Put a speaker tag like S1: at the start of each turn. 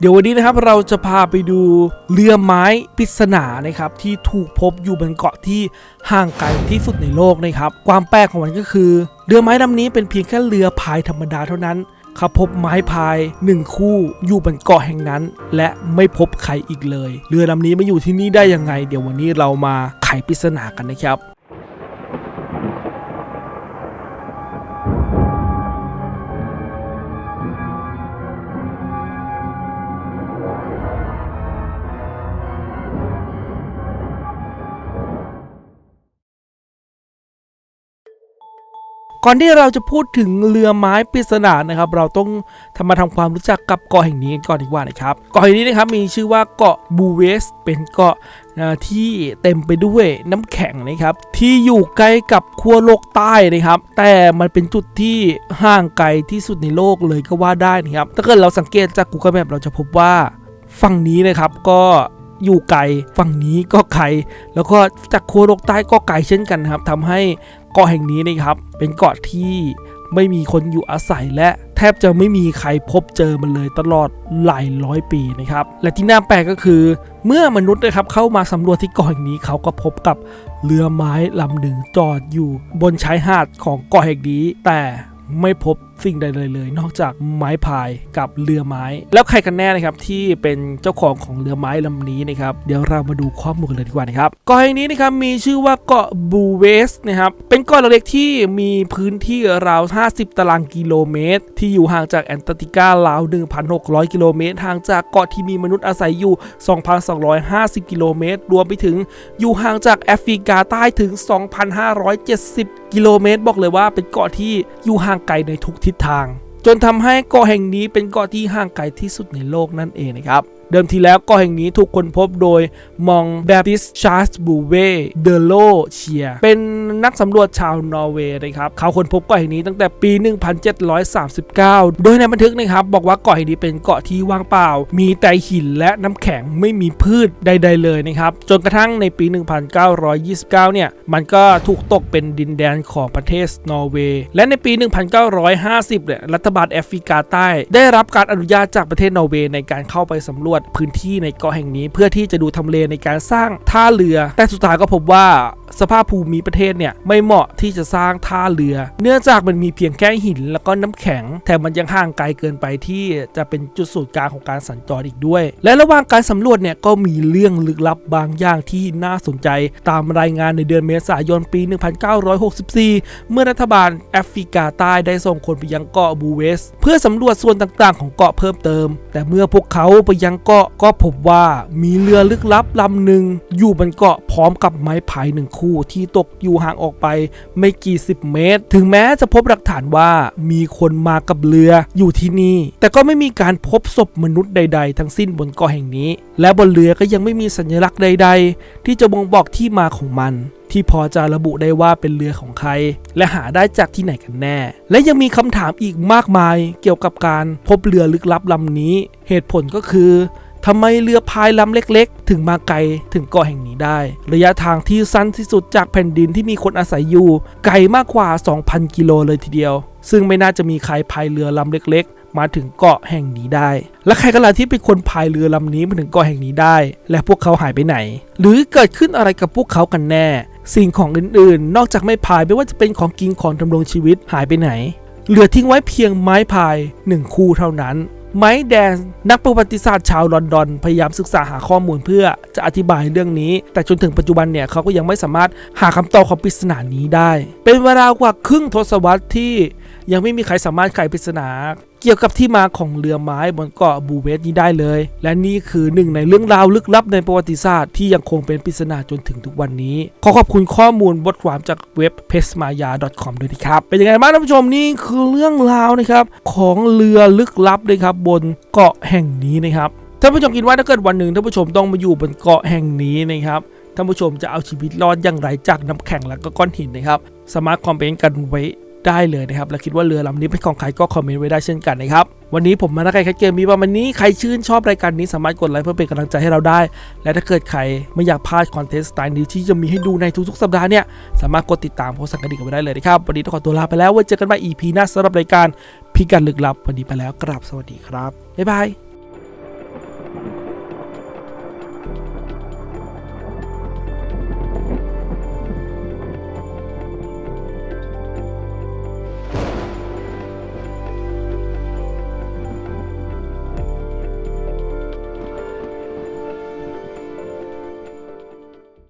S1: เดี๋ยววันนี้นะครับเราจะพาไปดูเรือไม้ปริศนานะครับที่ถูกพบอยู่บนเกาะที่ห่างไกลที่สุดในโลกนะครับ ความแปลกของมันก็คือ เรือไม้ลำนี้เป็นเพียงแค่เรือพายธรรมดาเท่านั้นเขาพบไม้พายหนึ่งคู่อยู่บนเกาะแห่งนั้น และไม่พบใครอีกเลย เรือลำนี้มาอยู่ที่นี่ได้ยังไง เดี๋ยววันนี้เรามาไขปริศนากันนะครับ ก่อนที่เราจะพูดถึงเรือไม้ปริศนานะครับ เราต้องทำมาทำความรู้จักกับเกาะแห่งนี้กันก่อนดีกว่านะครับเกาะแห่งนี้นะครับมีชื่อว่าเกาะบูเวส เป็นเกาะที่เต็มไปด้วยน้ำแข็งนะครับ ที่อยู่ใกล้กับขั้วโลกใต้นะครับ แต่มันเป็นจุดที่ห่างไกลที่สุดในโลกเลยก็ว่าได้นะครับ ถ้าเกิดเราสังเกตจาก Google Map เราจะพบว่าฝั่งนี้นะครับก็อยู่ไกลฝั่งนี้ก็ไกล แล้วก็จากขั้วโลกใต้ก็ไกลเช่นกันนะครับทำให้ เกาะแห่งนี้นะครับ เป็นเกาะที่ไม่มีคนอยู่อาศัยและแทบจะไม่มีใครพบเจอมันเลยตลอดหลายร้อยปีนะครับ และที่น่าแปลกก็คือ เมื่อมนุษย์นะครับเข้ามาสำรวจที่เกาะแห่งนี้เขาก็พบกับเรือไม้ลำหนึ่งจอดอยู่บนชายหาดของเกาะแห่งนี้ แต่ไม่พบ สิ่งใดเลยเลย นอกจากไม้พายกับเรือไม้ แล้วใครกันแน่นะครับที่เป็นเจ้าของของเรือไม้ลำนี้นะครับเดี๋ยวเรามาดูข้อมูลกันเลยดีกว่านะครับเกาะแห่งนี้นะครับมีชื่อว่าเกาะบูเวสนะครับเป็นเกาะเล็กๆที่มีพื้นที่ราว 50 ตารางกิโลเมตร ที่อยู่ห่างจากแอนตาร์กติการาว 1,600 กิโลเมตรห่างจากเกาะที่มีมนุษย์อาศัยอยู่ 2,250 กิโลเมตร รวมไปถึงอยู่ห่างจากแอฟริกาใต้ถึง 2,570 กิโลเมตร บอกเลยว่าเป็นเกาะที่อยู่ห่างไกลในทุกทิศทาง จนทำให้เกาะแห่งนี้เป็นเกาะที่ห่างไกลที่สุดในโลกนั่นเองนะครับ เดิมทีแล้วเกาะแห่งนี้ถูกค้นพบโดยมองแบปติสชาร์สบูเวเดโลเชีย เป็นนักสำรวจชาวนอร์เวย์นะครับ เขาค้นพบเกาะแห่งนี้ตั้งแต่ปี 1739 โดยในบันทึกนะครับ บอกว่าเกาะแห่งนี้เป็นเกาะที่ว่างเปล่า มีแต่หินและน้ำแข็งไม่มีพืชใด ๆ เลยนะครับ จนกระทั่งในปี 1929 เนี่ย มันก็ถูกตกเป็นดินแดนของประเทศนอร์เวย์ และในปี 1950เนี่ยรัฐบาลแอฟริกาใต้ ได้รับการอนุญาตจากประเทศนอร์เวย์ในการเข้าไปสำรวจจพื้นที่ในเกาะแห่งนี้ เพื่อที่จะดูทำเลในการสร้างท่าเรือ แต่สุดท้ายก็พบว่า สภาพภูมิประเทศเนี่ยไม่เหมาะที่จะสร้างท่าเรือ เนื่องจากมันมีเพียงแค่หินแล้วก็น้ำแข็งแถมมันยังห่างไกลเกินไปที่จะเป็นจุดศูนย์กลางของการสัญจรอีกด้วย และระหว่างการสำรวจเนี่ยก็มีเรื่องลึกลับบางอย่างที่น่าสนใจ ตามรายงานในเดือนเมษายนปี 1964 เมื่อรัฐบาลแอฟริกาใต้ได้ส่งคนไปยังเกาะบูเวส เพื่อสำรวจส่วนต่างๆ ของเกาะเพิ่มเติม แต่เมื่อพวกเขาไปยังเกาะก็พบว่ามีเรือลึกลับลำหนึ่งอยู่บนเกาะพร้อมกับไม้พายหนึ่งคู่ที่ตกอยู่ห่างออกไปไม่กี่สิบเมตร ถึงแม้จะพบหลักฐานว่ามีคนมากับเรืออยู่ที่นี่ แต่ก็ไม่มีการพบศพมนุษย์ใด ๆ ทั้งสิ้นบนเกาะแห่งนี้ และบนเรือก็ยังไม่มีสัญลักษณ์ใด ๆ ที่จะบ่งบอกที่มาของมันที่พอจะระบุได้ว่าเป็นเรือของใคร และหาได้จากที่ไหนกันแน่ และยังมีคำถามอีกมากมายเกี่ยวกับการพบเรือลึกลับลำนี้ เหตุผลก็คือ ทำไมเรือพายลำเล็กๆ ถึงมาไกลถึงเกาะแห่งนี้ได้ ระยะทางที่สั้นที่สุดจากแผ่นดินที่มีคนอาศัยอยู่ ไกลมากกว่า 2,000 กิโลเลยทีเดียว ซึ่งไม่น่าจะมีใครพายเรือลำเล็กๆ มาถึงเกาะแห่งนี้ได้ และใครกันล่ะที่เป็นคนพายเรือลำนี้มาถึงเกาะแห่งนี้ได้ และพวกเขาหายไปไหน หรือเกิดขึ้นอะไรกับพวกเขากันแน่ สิ่งของอื่นๆ นอกจากไม่พายไม่ว่าจะเป็นของกินของดำรงชีวิตหายไปไหน เหลือทิ้งไว้เพียงไม้พายหนึ่งคู่เท่านั้น ไมค์แดนนักประวัติศาสตร์ชาวลอนดอน พยายามศึกษาหาข้อมูลเพื่อจะอธิบายเรื่องนี้ แต่จนถึงปัจจุบันเนี่ยเขาก็ยังไม่สามารถหาคำตอบของปริศนานี้ได้ เป็นเวลากว่าครึ่งทศวรรษที่ยังไม่มีใครสามารถไขปริศนา กี่ยวกับที่มาของเรือไม้บนเกาะบูเวสนี้ได้เลย และนี่คือหนึ่งในเรื่องราวลึกลับในประวัติศาสตร์ที่ยังคงเป็นปริศนาจนถึงทุกวันนี้ ขอขอบคุณข้อมูลบทความจากเว็บ p e s m a y a c o m ด้วยนะครับ เป็นยังไงบ้างท่านผู้ชมนี่คือเรื่องราวนะครับของเรือลึกลับนะครับบนเกาะแห่งนี้นะครับท่านผู้ชมคิดว่าถ้าเกิดวันหนึ่งท่านผู้ชมต้องมาอยู่บนเกาะแห่งนี้นะครับท่านผู้ชมจะเอาชีวิตรอดอย่างไรจากน้ำแข็งและก็ก้อนหินนะครับสามารถคอมเมนต์กันไว้ ได้เลยนะครับ และคิดว่าเรือลำนี้เป็นของใครก็คอมเมนต์ไว้ได้เช่นกันนะครับ วันนี้ผมมานักไก่คัดเกมมีประมาณนี้ใครชื่นชอบรายการนี้สามารถกดไลค์เพื่อเป็นกำลังใจให้เราได้ และถ้าเกิดใครไม่อยากพลาดคอนเทนต์สไตล์นี้ที่จะมีให้ดูในทุกๆสัปดาห์เนี่ยสามารถกดติดตามโพสต์สั่งกระดิ่งกันไว้ได้เลยนะครับวันนี้ต้องขอตัวลาไปแล้วไว้เจอกันใหม่ EP หน้าสำหรับรายการพิกัดลึกลับวันนี้ไปแล้วกราบสวัสดีครับบ๊ายบาย